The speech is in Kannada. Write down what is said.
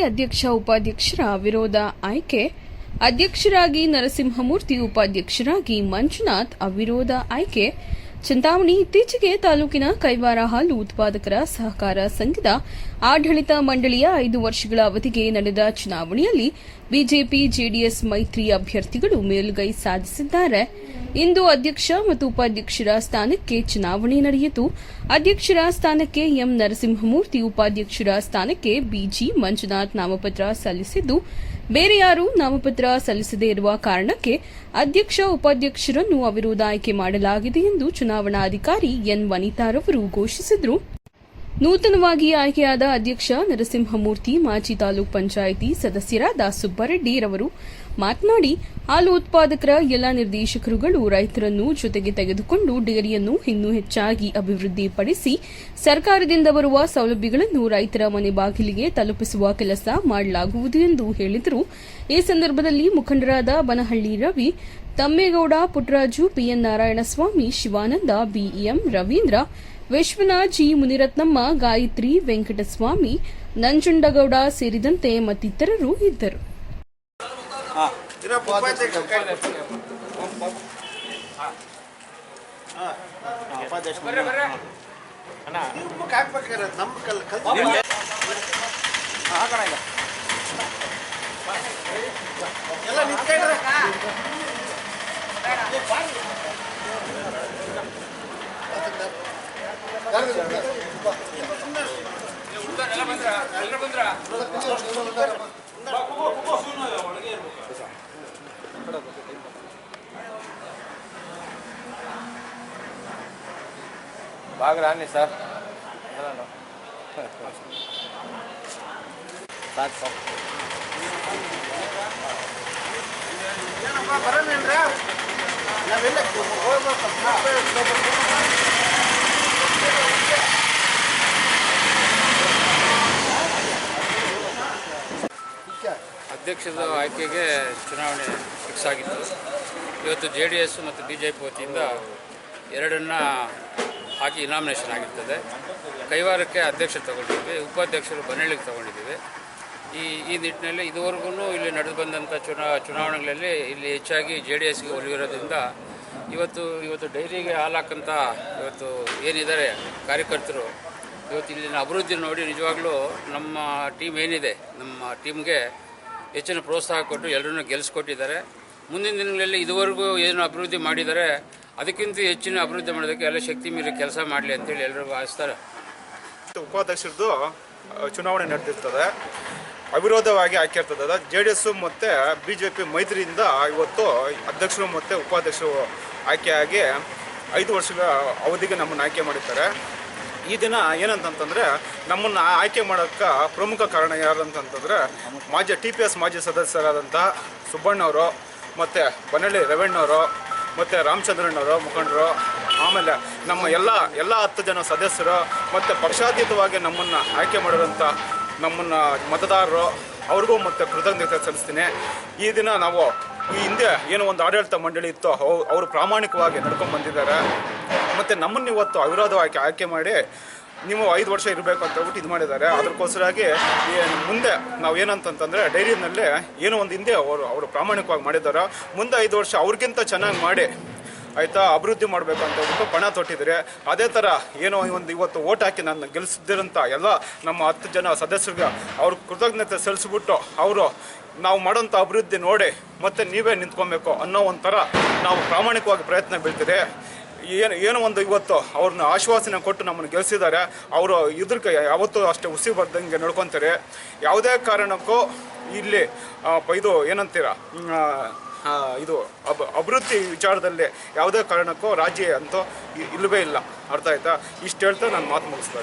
ಅಧ್ಯಕ್ಷ ಉಪಾಧ್ಯಕ್ಷರ ವಿರೋಧ ಆಯ್ಕೆ. ಅಧ್ಯಕ್ಷರಾಗಿ ನರಸಿಂಹಮೂರ್ತಿ ಉಪಾಧ್ಯಕ್ಷರಾಗಿ ಮಂಜುನಾಥ್ ಅವಿರೋಧ ಆಯ್ಕೆ. ಚಿಂತಾಮಣಿ ಇತ್ತೀಚೆಗೆ ತಾಲೂಕಿನ ಕೈವಾರ ಹಾಲು ಉತ್ಪಾದಕರ ಸಹಕಾರ ಸಂಘದ ಆಡಳಿತ ಮಂಡಳಿಯ ಐದು ವರ್ಷಗಳ ಅವಧಿಗೆ ನಡೆದ ಚುನಾವಣೆಯಲ್ಲಿ ಬಿಜೆಪಿ, ಜೆಡಿಎಸ್ ಮೈತ್ರಿ ಅಭ್ಯರ್ಥಿಗಳು ಮೇಲುಗೈ ಸಾಧಿಸಿದ್ದಾರೆ. ಇಂದು ಅಧ್ಯಕ್ಷ ಮತ್ತು ಉಪಾಧ್ಯಕ್ಷರ ಸ್ಥಾನಕ್ಕೆ ಚುನಾವಣೆ ನಡೆಯಿತು. ಅಧ್ಯಕ್ಷರ ಸ್ಥಾನಕ್ಕೆ ಎಂ ನರಸಿಂಹಮೂರ್ತಿ, ಉಪಾಧ್ಯಕ್ಷರ ಸ್ಥಾನಕ್ಕೆ ಬಿಜಿ ಮಂಜುನಾಥ್ ನಾಮಪತ್ರ ಸಲ್ಲಿಸಿದ್ದು ಬೇರೆ ಯಾರೂ ನಾಮಪತ್ರ ಸಲ್ಲಿಸದೇ ಇರುವ ಕಾರಣಕ್ಕೆ ಅಧ್ಯಕ್ಷ ಉಪಾಧ್ಯಕ್ಷರನ್ನು ಅವಿರೋಧ ಆಯ್ಕೆ ಮಾಡಲಾಗಿದೆ ಎಂದು ಚುನಾವಣಾಧಿಕಾರಿ ಎನ್ ವನಿತಾರವರು ಘೋಷಿಸಿದರು. ನೂತನವಾಗಿ ಆಯ್ಕೆಯಾದ ಅಧ್ಯಕ್ಷ ನರಸಿಂಹಮೂರ್ತಿ, ಮಾಜಿ ತಾಲೂಕ್ ಪಂಚಾಯಿತಿ ಸದಸ್ಯರಾದ ಸುಬ್ಬರೆಡ್ಡಿ ರವರು ಮಾತನಾಡಿ, ಹಾಲು ಉತ್ಪಾದಕರ ಎಲ್ಲ ನಿರ್ದೇಶಕರುಗಳು ರೈತರನ್ನು ಜೊತೆಗೆ ತೆಗೆದುಕೊಂಡು ಡೇರಿಯನ್ನು ಇನ್ನೂ ಹೆಚ್ಚಾಗಿ ಅಭಿವೃದ್ಧಿಪಡಿಸಿ, ಸರ್ಕಾರದಿಂದ ಬರುವ ಸೌಲಭ್ಯಗಳನ್ನು ರೈತರ ಮನೆ ಬಾಗಿಲಿಗೆ ತಲುಪಿಸುವ ಕೆಲಸ ಮಾಡಲಾಗುವುದು ಎಂದು ಹೇಳಿದರು. ಈ ಸಂದರ್ಭದಲ್ಲಿ ಮುಖಂಡರಾದ Banahalli Ravi Thammegowda Puttaraju PN Narayanaswamy Shivananda BEM Ravindra Vishwanath G Muniratnamma Gayathri Venkataswamy Nanjundagowda ಸೇರಿದಂತೆ ಮತ್ತಿತರರು ಇದ್ದರು. ಹಾಂ బాగా రాని సార్ సార్ సార్ ಏನಪ್ಪ ಬರೋಣೇನ್ರ ನಾವೆಲ್ಲ ಹೋಗ್ಬೇಕು ಅಧ್ಯಕ್ಷದ ಆಯ್ಕೆಗೆ ಚುನಾವಣೆ ಫಿಕ್ಸ್ ಆಗಿತ್ತು. ಇವತ್ತು ಜೆ ಡಿ ಎಸ್ ಮತ್ತು ಬಿ ಜೆ ಪಿ ವತಿಯಿಂದ ಎರಡನ್ನ ಹಾಕಿ ಇನಾಮಿನೇಷನ್ ಆಗಿರ್ತದೆ. ಕೈವಾರಕ್ಕೆ ಅಧ್ಯಕ್ಷ ತಗೊಂಡಿದ್ದೀವಿ, ಉಪಾಧ್ಯಕ್ಷರು ಬನ್ನಳ್ಳಿಗೆ ತಗೊಂಡಿದ್ದೀವಿ. ಈ ಈ ನಿಟ್ಟಿನಲ್ಲಿ ಇದುವರೆಗೂ ಇಲ್ಲಿ ನಡೆದು ಬಂದಂಥ ಚುನಾ, ಚುನಾವಣೆಗಳಲ್ಲಿ ಇಲ್ಲಿ ಹೆಚ್ಚಾಗಿ ಜೆ ಡಿ ಎಸ್ಗೆ ಒಲಿವಿರೋದ್ರಿಂದ ಇವತ್ತು ಇವತ್ತು ಡೈರಿಗೆ ಹಾಲಾಕಂತ ಇವತ್ತು ಏನಿದ್ದಾರೆ ಕಾರ್ಯಕರ್ತರು, ಇವತ್ತು ಇಲ್ಲಿನ ಅಭಿವೃದ್ಧಿ ನೋಡಿ ನಿಜವಾಗ್ಲೂ ನಮ್ಮ ಟೀಮ್ ಏನಿದೆ, ನಮ್ಮ ಟೀಮ್ಗೆ ಹೆಚ್ಚಿನ ಪ್ರೋತ್ಸಾಹ ಕೊಟ್ಟು ಎಲ್ಲರನ್ನೂ ಗೆಲ್ಲಿಸ್ಕೊಟ್ಟಿದ್ದಾರೆ ಮುಂದಿನ ದಿನಗಳಲ್ಲಿ ಇದುವರೆಗೂ ಏನು ಅಭಿವೃದ್ಧಿ ಮಾಡಿದ್ದಾರೆ, ಅದಕ್ಕಿಂತ ಹೆಚ್ಚಿನ ಅಭಿವೃದ್ಧಿ ಮಾಡೋದಕ್ಕೆ ಎಲ್ಲ ಶಕ್ತಿ ಮೀರಿ ಕೆಲಸ ಮಾಡಲಿ ಅಂತೇಳಿ ಎಲ್ಲರಿಗೂ ಆಯಿಸ್ತಾರೆ ಉಪಾಧ್ಯಕ್ಷರದ್ದು ಚುನಾವಣೆ ನಡೆದಿರ್ತದೆ. ಅವಿರೋಧವಾಗಿ ಆಯ್ಕೆ ಇರ್ತದೆ. ಜೆ ಡಿ ಎಸ್ಸು ಮತ್ತು ಬಿ ಜೆ ಪಿ ಮೈತ್ರಿಯಿಂದ ಇವತ್ತು ಅಧ್ಯಕ್ಷರು ಮತ್ತು ಉಪಾಧ್ಯಕ್ಷರು ಆಯ್ಕೆಯಾಗಿ ಐದು ವರ್ಷಗಳ ಅವಧಿಗೆ ನಮ್ಮನ್ನು ಆಯ್ಕೆ ಮಾಡಿದ್ದಾರೆ. ಈ ದಿನ ಏನಂತಂತಂದರೆ ನಮ್ಮನ್ನು ಆಯ್ಕೆ ಮಾಡೋಕ್ಕೆ ಪ್ರಮುಖ ಕಾರಣ ಯಾರಂತಂತಂದರೆ ಮಾಜಿ ಟಿ ಪಿ ಎಸ್ ಮಾಜಿ ಸದಸ್ಯರಾದಂಥ ಸುಬ್ಬಣ್ಣವರು ಮತ್ತು ಬನ್ನಳ್ಳಿ ರವಣ್ಣವರು ಮತ್ತು ರಾಮಚಂದ್ರಣ್ಣವರು ಮುಖಂಡರು ಆಮೇಲೆ ನಮ್ಮ ಎಲ್ಲ ಎಲ್ಲ ಹತ್ತು ಜನ ಸದಸ್ಯರು ಮತ್ತು ಪಕ್ಷಾತೀತವಾಗಿ ನಮ್ಮನ್ನು ಆಯ್ಕೆ ಮಾಡಿರೋಂಥ ನಮ್ಮನ್ನು ಮತದಾರರು, ಅವ್ರಿಗೂ ಮತ್ತು ಕೃತಜ್ಞತೆ ಸಲ್ಲಿಸ್ತೀನಿ. ಈ ದಿನ ನಾವು ಈ ಹಿಂದೆ ಏನೋ ಒಂದು ಆಡಳಿತ ಮಂಡಳಿ ಇತ್ತು, ಅವ್- ಅವರು ಪ್ರಾಮಾಣಿಕವಾಗಿ ನಡ್ಕೊಂಡು ಬಂದಿದ್ದಾರೆ. ಮತ್ತು ನಮ್ಮನ್ನು ಇವತ್ತು ಅವಿರೋಧವಾಗಿ ಆಯ್ಕೆ ಮಾಡಿ ನೀವು ಐದು ವರ್ಷ ಇರಬೇಕು ಅಂತ ಹೇಳ್ಬಿಟ್ಟು ಇದು ಮಾಡಿದ್ದಾರೆ. ಅದಕ್ಕೋಸ್ಕರಾಗಿ ಮುಂದೆ ನಾವು ಏನಂತಂತಂದರೆ ಡೈರಿನಲ್ಲಿ ಏನೋ ಒಂದು ಹಿಂದೆ ಅವರು ಅವರು ಪ್ರಾಮಾಣಿಕವಾಗಿ ಮಾಡಿದ್ದಾರೆ. ಮುಂದೆ ಐದು ವರ್ಷ ಅವ್ರಿಗಿಂತ ಚೆನ್ನಾಗಿ ಮಾಡಿ ಆಯಿತಾ, ಅಭಿವೃದ್ಧಿ ಮಾಡಬೇಕು ಅಂತ ಹೇಳ್ಬಿಟ್ಟು ಪಣ ತೊಟ್ಟಿದ್ದಾರೆ. ಅದೇ ಥರ ಏನೋ ಒಂದು ಇವತ್ತು ಓಟ್ ಹಾಕಿ ನನ್ನ ಗೆಲ್ಲಿಸಿದಿರಂತ ಎಲ್ಲ ನಮ್ಮ ಹತ್ತು ಜನ ಸದಸ್ಯರಿಗೆ ಅವ್ರ ಕೃತಜ್ಞತೆ ಸಲ್ಲಿಸ್ಬಿಟ್ಟು ಅವರು ನಾವು ಮಾಡೋಂಥ ಅಭಿವೃದ್ಧಿ ನೋಡಿ ಮತ್ತೆ ನೀವೇ ನಿಂತ್ಕೊಬೇಕು ಅನ್ನೋ ಒಂಥರ ನಾವು ಪ್ರಾಮಾಣಿಕವಾಗಿ ಪ್ರಯತ್ನ ಬೀಳ್ತಿದೆ. ಏನು, ಏನೋ ಒಂದು ಇವತ್ತು ಅವ್ರನ್ನ ಆಶ್ವಾಸನೆ ಕೊಟ್ಟು ನಮ್ಮನ್ನು ಗೆಲ್ಲಿಸಿದ್ದಾರೆ ಅವರು ಇದ್ರಕ್ಕೆ ಯಾವತ್ತೂ ಅಷ್ಟೇ ಹುಸಿ ಬರ್ದಂಗೆ ನಡ್ಕೊತಾರೆ. ಯಾವುದೇ ಕಾರಣಕ್ಕೂ ಇಲ್ಲಿ ಇದು ಏನಂತೀರ ಇದು ಅಬ್, ಅಭಿವೃದ್ಧಿ ವಿಚಾರದಲ್ಲಿ ಯಾವುದೇ ಕಾರಣಕ್ಕೂ ರಾಜಿ ಅಂತೂ ಇಲ್ಲವೇ ಇಲ್ಲ. ಅರ್ಥ ಆಯ್ತಾ? ಇಷ್ಟು ಹೇಳ್ತಾ ನಾನು ಮಾತು ಮುಗಿಸ್ತಾ